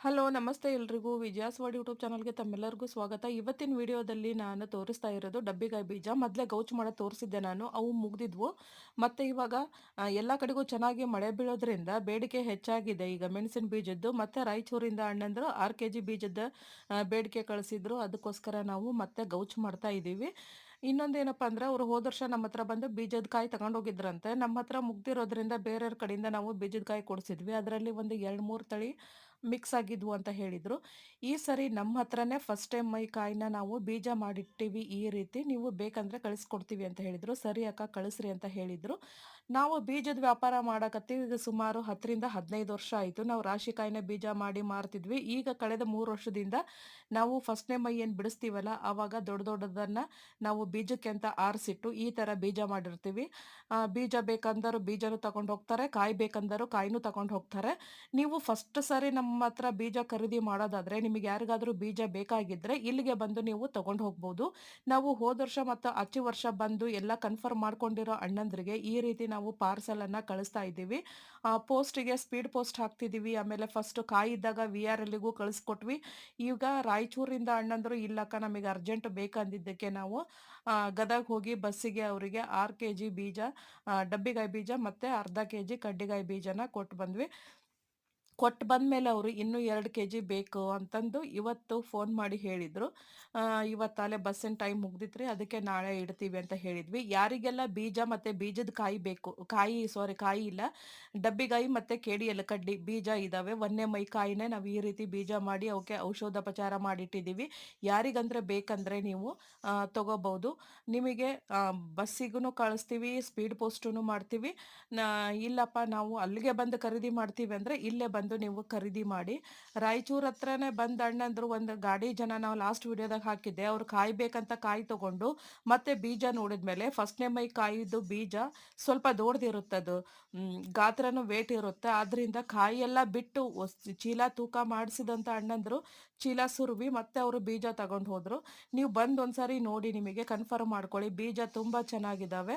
Hello, ನಮಸ್ತೆ ಎಲ್ರಿಗೂ. ವಿಜಯಾಸ್ವಾಡ್ YouTube ಚಾನಲ್ಗೆ ತಮ್ಮೆಲ್ಲರಿಗೂ ಸ್ವಾಗತ. ಇವತ್ತಿನ ವಿಡಿಯೋದಲ್ಲಿ ನಾನು ತೋರಿಸ್ತಾ ಇರೋದು ಡಬ್ಬಿಗಾಯಿ ಬೀಜ. ಮೊದಲೇ ಗೌಚ್ ಮಾಡ ತೋರಿಸಿದ್ದೆ ನಾನು. ಅವು ಮುಗ್ದಿದ್ವು. ಮತ್ತು ಇವಾಗ ಎಲ್ಲ ಕಡೆಗೂ ಚೆನ್ನಾಗಿ ಮಳೆ ಬೀಳೋದ್ರಿಂದ ಬೇಡಿಕೆ ಹೆಚ್ಚಾಗಿದೆ. ಈಗ ಮೆಣಸಿನ ಬೀಜದ್ದು, ಮತ್ತು ರಾಯಚೂರಿಂದ ಅಣ್ಣಂದರು ಆರು ಕೆ ಜಿ ಬೀಜದ ಬೇಡಿಕೆ ಕಳಿಸಿದ್ರು. ಅದಕ್ಕೋಸ್ಕರ ನಾವು ಮತ್ತೆ ಗೌಚ್ ಮಾಡ್ತಾ ಇದ್ದೀವಿ. ಇನ್ನೊಂದೇನಪ್ಪ ಅಂದ್ರೆ, ಅವ್ರು ಹೋದ ವರ್ಷ ನಮ್ಮ ಹತ್ರ ಬಂದು ಬೀಜದ ಕಾಯಿ ತಗೊಂಡೋಗಿದ್ರಂತೆ. ನಮ್ಮ ಹತ್ರ ಮುಗ್ದಿರೋದ್ರಿಂದ ಬೇರೆಯವ್ರ ಕಡೆಯಿಂದ ನಾವು ಬೀಜದ ಕಾಯಿ ಕೊಡಿಸಿದ್ವಿ. ಅದರಲ್ಲಿ ಒಂದು ಎರಡು ಮೂರು ತಳಿ ಮಿಕ್ಸ್ ಆಗಿದ್ವು ಅಂತ ಹೇಳಿದರು. ಈ ಸರಿ ನಮ್ಮ ಹತ್ರನೇ ಫಸ್ಟ್ ಟೈಮ್ ಮೈ ಕಾಯಿನ ನಾವು ಬೀಜ ಮಾಡಿಟ್ಟಿವಿ ಈ ರೀತಿ, ನೀವು ಬೇಕಂದರೆ ಕಳಿಸ್ಕೊಡ್ತೀವಿ ಅಂತ ಹೇಳಿದರು. ಸರಿ ಅಕ್ಕ, ಕಳಿಸ್ರಿ ಅಂತ ಹೇಳಿದರು. ನಾವು ಬೀಜದ ವ್ಯಾಪಾರ ಮಾಡಕತ್ತೀವಿ. ಈಗ ಸುಮಾರು ಹತ್ತರಿಂದ ಹದಿನೈದು ವರ್ಷ ಆಯಿತು. ನಾವು ರಾಶಿ ಕಾಯಿನ ಬೀಜ ಮಾಡಿ ಮಾರ್ತಿದ್ವಿ. ಈಗ ಕಳೆದ ಮೂರು ವರ್ಷದಿಂದ ನಾವು ಫಸ್ಟ್ನೇ ಮೈ ಏನು ಬಿಡಿಸ್ತೀವಲ್ಲ ಆವಾಗ ದೊಡ್ಡ ದೊಡ್ಡದನ್ನು ನಾವು ಬೀಜಕ್ಕೆ ಅಂತ ಆರಿಸಿಟ್ಟು ಈ ಥರ ಬೀಜ ಮಾಡಿರ್ತೀವಿ. ಬೀಜ ಬೇಕಂದರೂ ಬೀಜನೂ ತಗೊಂಡು ಹೋಗ್ತಾರೆ, ಕಾಯಿ ಬೇಕಂದರೂ ಕಾಯಿನೂ ತಗೊಂಡು ಹೋಗ್ತಾರೆ. ನೀವು ಫಸ್ಟ್ ಸರಿ ನಮ್ಮ ಹತ್ರ ಬೀಜ ಖರೀದಿ ಮಾಡೋದಾದ್ರೆ ನಿಮಗೆ ಯಾರಿಗಾದ್ರೂ ಬೀಜ ಬೇಕಾಗಿದ್ರೆ ಇಲ್ಲಿಗೆ ಬಂದು ನೀವು ತಗೊಂಡು ಹೋಗ್ಬೋದು. ನಾವು ಹೋದ ವರ್ಷ ಮತ್ತು ಅಚ್ಚು ವರ್ಷ ಬಂದು ಎಲ್ಲ ಕನ್ಫರ್ಮ್ ಮಾಡ್ಕೊಂಡಿರೋ ಅಣ್ಣಂದ್ರಿಗೆ ಈ ರೀತಿ ನಾವು ಪಾರ್ಸಲ್ ಅನ್ನ ಕಳಿಸ್ತಾ ಇದ್ದೀವಿ. ಪೋಸ್ಟಿಗೆ ಸ್ಪೀಡ್ ಪೋಸ್ಟ್ ಹಾಕ್ತಿದ್ದೀವಿ. ಆಮೇಲೆ ಫಸ್ಟ್ ಕಾಯಿ ಇದ್ದಾಗ ವಿ ಆರ್ ಎಲ್ಲಿಗೂ ಕಳಿಸ್ಕೊಟ್ವಿ. ಈಗ ರಾಯಚೂರಿಂದ ಅಣ್ಣಂದ್ರು, ಇಲ್ಲಕ್ಕ ನಮಗೆ ಅರ್ಜೆಂಟ್ ಬೇಕಂದಿದ್ದಕ್ಕೆ ನಾವು ಗದಗ ಹೋಗಿ ಬಸ್ಸಿಗೆ ಅವರಿಗೆ ಆರು ಕೆ ಜಿ ಬೀಜ ಡಬ್ಬಿಗಾಯಿ ಬೀಜ ಮತ್ತು ಅರ್ಧ ಕೆ ಜಿ ಕಡ್ಡಿಗಾಯಿ ಬೀಜನ ಕೊಟ್ಟು ಬಂದ್ವಿ. ಕೊಟ್ಟು ಬಂದಮೇಲೆ ಅವರು, ಇನ್ನೂ ಎರಡು ಕೆ ಜಿ ಬೇಕು ಅಂತಂದು ಇವತ್ತು ಫೋನ್ ಮಾಡಿ ಹೇಳಿದರು. ಇವತ್ತಾಲೆ ಬಸ್ಸಿನ ಟೈಮ್ ಮುಗ್ದಿತ್ರಿ, ಅದಕ್ಕೆ ನಾಳೆ ಇಡ್ತೀವಿ ಅಂತ ಹೇಳಿದ್ವಿ. ಯಾರಿಗೆಲ್ಲ ಬೀಜ ಮತ್ತು ಬೀಜದ ಕಾಯಿ ಬೇಕು, ಕಾಯಿ, ಸಾರಿ, ಕಾಯಿ ಇಲ್ಲ, ಡಬ್ಬಿಗಾಯಿ ಮತ್ತು ಕೇಡಿ ಎಲ್ಲ ಕಡ್ಡಿ ಬೀಜ ಇದ್ದಾವೆ ಒಂದೇ ಮೈ ಕಾಯಿನೇ ನಾವು ಈ ರೀತಿ ಬೀಜ ಮಾಡಿ ಅವಕ್ಕೆ ಔಷಧೋಪಚಾರ ಮಾಡಿಟ್ಟಿದ್ದೀವಿ ಯಾರಿಗಂದ್ರೆ ಬೇಕಂದರೆ ನೀವು ತೊಗೋಬೋದು. ನಿಮಗೆ ಬಸ್ಸಿಗೂ ಕಳಿಸ್ತೀವಿ, ಸ್ಪೀಡ್ ಪೋಸ್ಟೂ ಮಾಡ್ತೀವಿ. ಇಲ್ಲಪ್ಪ, ನಾವು ಅಲ್ಲಿಗೆ ಬಂದು ಖರೀದಿ ಮಾಡ್ತೀವಿ ಅಂದರೆ ಇಲ್ಲೇ ಬಂದು ನೀವು ಖರೀದಿ ಮಾಡಿ. ರಾಯಚೂರು ಹತ್ರನೇ ಬಂದ ಅಣ್ಣಂದ್ರು ಒಂದು ಗಾಡಿ ಜನ ನಾವು ಲಾಸ್ಟ್ ವಿಡಿಯೋದಾಗ ಹಾಕಿದ್ದೆ. ಅವ್ರು ಕಾಯಿ ಬೇಕಂತ ಕಾಯಿ ತಗೊಂಡು ಮತ್ತೆ ಬೀಜ ನೋಡಿದ್ಮೇಲೆ ಫಸ್ಟ್ನೇ ಮೈ ಕಾಯಿದು ಬೀಜ ಸ್ವಲ್ಪ ಅದು. ಗಾತ್ರನೂ ವೇಟ್ ಇರುತ್ತೆ. ಆದ್ರಿಂದ ಕಾಯಿ ಎಲ್ಲ ಬಿಟ್ಟು ಚೀಲ ತೂಕ ಮಾಡಿಸಿದಂಥ ಅಣ್ಣಂದ್ರು ಚೀಲ ಸುರುವಿ ಮತ್ತೆ ಅವರು ಬೀಜ ತಗೊಂಡು ಹೋದ್ರು. ನೀವು ಬಂದು ಒಂದ್ಸರಿ ನೋಡಿ ನಿಮಗೆ ಕನ್ಫರ್ಮ್ ಮಾಡ್ಕೊಳ್ಳಿ. ಬೀಜ ತುಂಬ ಚೆನ್ನಾಗಿದ್ದಾವೆ